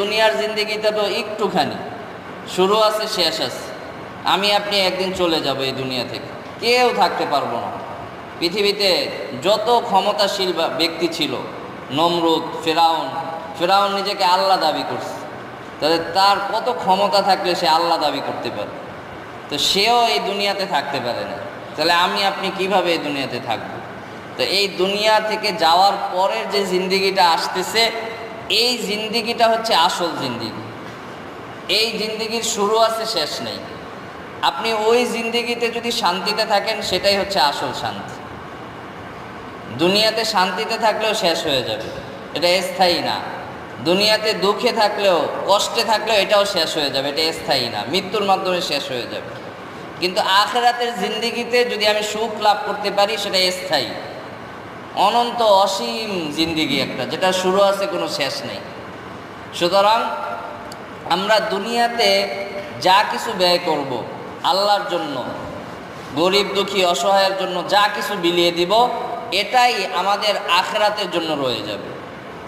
দুনিয়ার জিন্দিগিটা তো একটুখানি। শুরু আছে, শেষ আছে। আমি, আপনি একদিন চলে যাব এই দুনিয়া থেকে। কেউ থাকতে পারব না। পৃথিবীতে যত ক্ষমতাশীল ব্যক্তি ছিল, নমরুদ, ফেরাউন ফেরাউন নিজেকে আল্লাহ দাবি করছে। তাহলে তার কত ক্ষমতা থাকলে সে আল্লাহ দাবি করতে পারে? তো সেও এই দুনিয়াতে থাকতে পারে না। তাহলে আমি, আপনি কীভাবে এই দুনিয়াতে থাকব? তো এই দুনিয়া থেকে যাওয়ার পরের যে জিন্দিগিটা আসতেছে এই জিন্দিগিটা হচ্ছে আসল জিন্দিগি। এই জিন্দিগির শুরু আছে, শেষ নেই। আপনি ওই জিন্দিগিতে যদি শান্তিতে থাকেন, সেটাই হচ্ছে আসল শান্তি। দুনিয়াতে শান্তিতে থাকলেও শেষ হয়ে যাবে। এটা স্থায়ী না। দুনিয়াতে দুঃখে থাকলেও, কষ্টে থাকলেও এটাও শেষ হয়ে যাবে। এটা স্থায়ী না। মৃত্যুর মাধ্যমে শেষ হয়ে যাবে। কিন্তু আখেরাতের জিন্দিগিতে যদি আমি সুখ লাভ করতে পারি, সেটা স্থায়ী। অনন্ত অসীম জিন্দিগি একটা, যেটা শুরু আছে, কোনো শেষ নেই। সুতরাং আমরা দুনিয়াতে যা কিছু ব্যয় করব আল্লাহর জন্য, গরিব, দুঃখী, অসহায়ের জন্য যা কিছু বিলিয়ে দিব, এটাই আমাদের আখরাতের জন্য রয়ে যাবে।